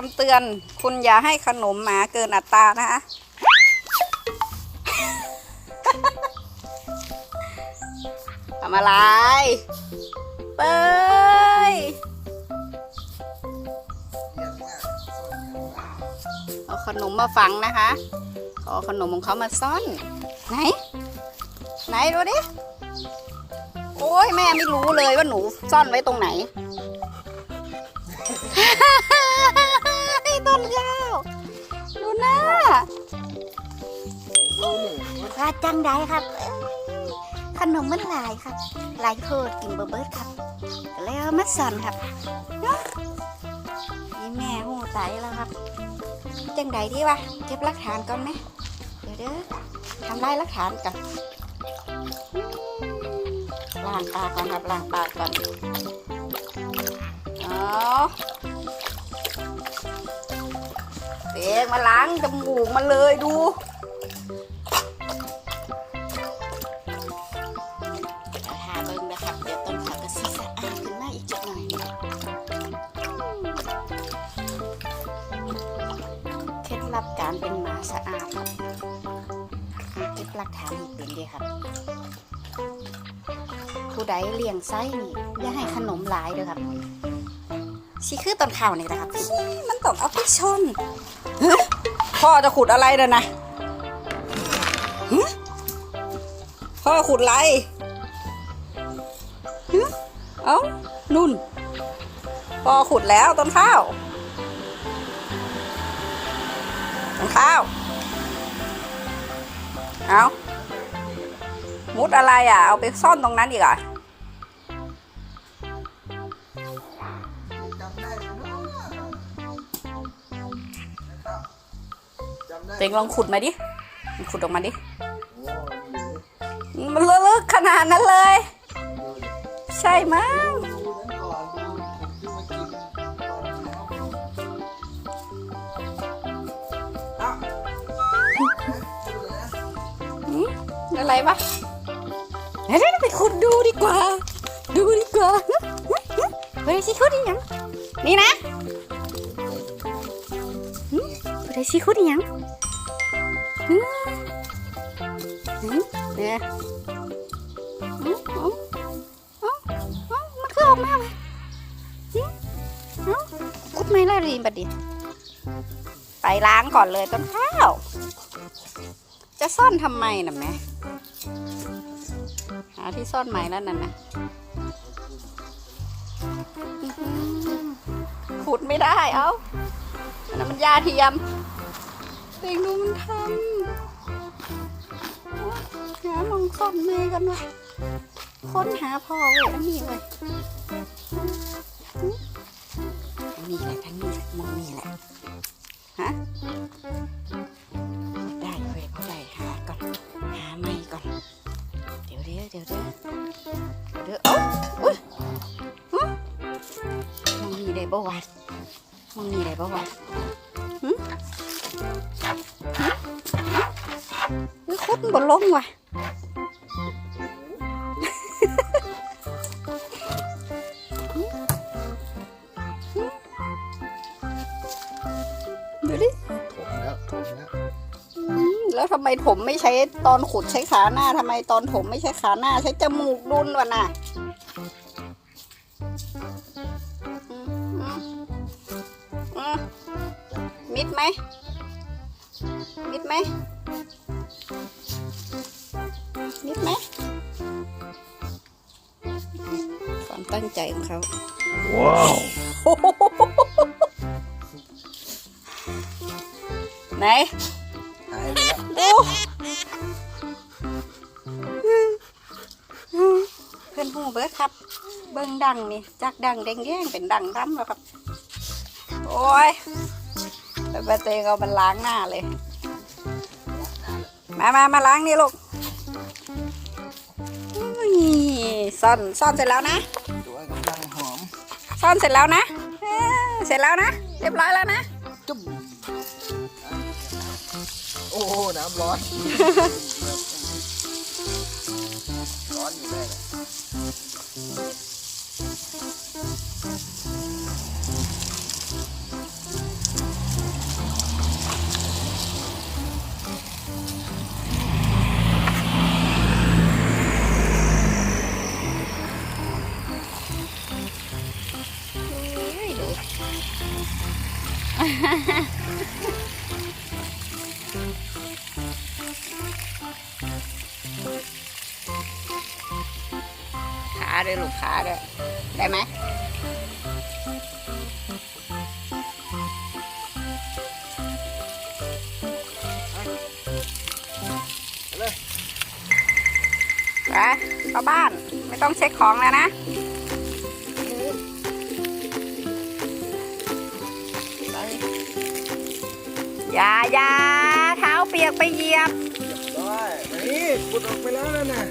คำเตือน คุณอย่าให้ขนมหมาเกินอัตรานะคะทำอะไรเป้ยเอาขนมมาฝังนะคะเขอาขนมของเขามาซ่อน ไหน ไหนดูดิ โอ้ยแม่ไม่รู้เลยว่าหนูซ่อนไว้ตรงไหนต้น ว่าจังได้ครับ ขนมมันหลายครับ หลายโคตรกินเบอร์เบิร์ดครับก็เลยเอามาซ่อนครับนี่แม่หูตายแล้วครับ จังใดดีวะเก็บหลักฐานก่อนไหมเดี๋ยวเด้อทำลายหลักฐานก่อนล้างปากก่อนครับล้างปากก่อนเอ เด็กมาล้างจมูกมาเลยดูทาเบิ้งนะครับ เดี๋ยวต้นขากระซีสะอาดขึ้นมาอีกจักหน่อยเคล็ดลับการเป็นหมาสะอาดครับหาเก็บหลักฐานให้เป็นดีครับ ผู้ใดเลี้ยงไส้นี่อย่าให้ขนมหลายเด้อครับ สิคือตอนข่าวนี่นะครับพี่มันต้องเอาไปชนพ่อจะขุดอะไรเด้อนะฮะพ่อขุดอะไรเอ้านุ่นพ่อขุดแล้วต้นข้าวต้นข้าว เอามุดอะไรอะ เอาไปซ่อนตรงนั้นอีกอะ จำได้เต็งลองขุดมาดิขุดออกมาดิ มันลึกๆขนาดนั้นเลย ใช่มั้งอนดูผมอะดูนะหืมอะไรวะเดี๋ยไปขุดดูดีกว่า ดูดีกว่าเฮ้ยสิขุดอีหยังนี่นะเฮ้ยสิขุดอีหยัง เนี่ยมันคือออกมาไหมอุดไม่ละรีบัดดิไปล้างก่อนเลยต้นข้าว จะซ่อนทำไมน่ะแม่หาที่ซ่อนใหม่แล้วนั่นนะขุดไม่ได้ เอ้าอันนั้นมันยาเทียมเด็กดูมันทำ หาลองซ่อนแม่กันวะค้นหาพ่อเว้ยอันนี้เว้ยอื้ออันนี้แหละทั้งนี้แหละมองนี่แหละฮะได้เว้ยพ่อได้หาก่อนหาไม่ก่อน เดี๋ยวเดี๋ยวเดี๋ยวเดี๋ยวเดี๋ยวอุ้ยมองนี่ได้บ่วะมองนี่ได้บ่วะหึหึอุ้ยคุดบนลงว่ะ แล้วทำไมถมไม่ใช้ตอนขุดใช้ขาหน้าทำไมตอนถมไม่ใช้ขาหน้า ใช้จมูกดุนวะน่ะอืมอืมอืมมิดไหมมิดไหมมิดไหมความตั้งใจของเขา ว้าว ไหน บิร์ดครับ เบิ้งดังนี่จากดังแดงแย่งเป็นดังร่ำแล้วครับ โอ้ยไปไปเตงเอามันล้างหน้าเลย มามามาล้างนี่ลูกอุ้ยซ่อนซ่อนเสร็จแล้วนะตัวกำลังหอมซ่อนเสร็จแล้วนะเอ้อเสร็จแล้วนะ เรียบร้อยแล้วนะจุ่มโอ้โหน้ำร้อนร้อนอยู่ได้แห ขาด้วยลูกขาด้วยได้ไหมไปเข้าบ้านไม่ต้องเช็คของแล้วนะ อย่าอย่าเท้าเปียกไปเหยียบได้นี่ขุดออกไปแล้วนั่นน่ะ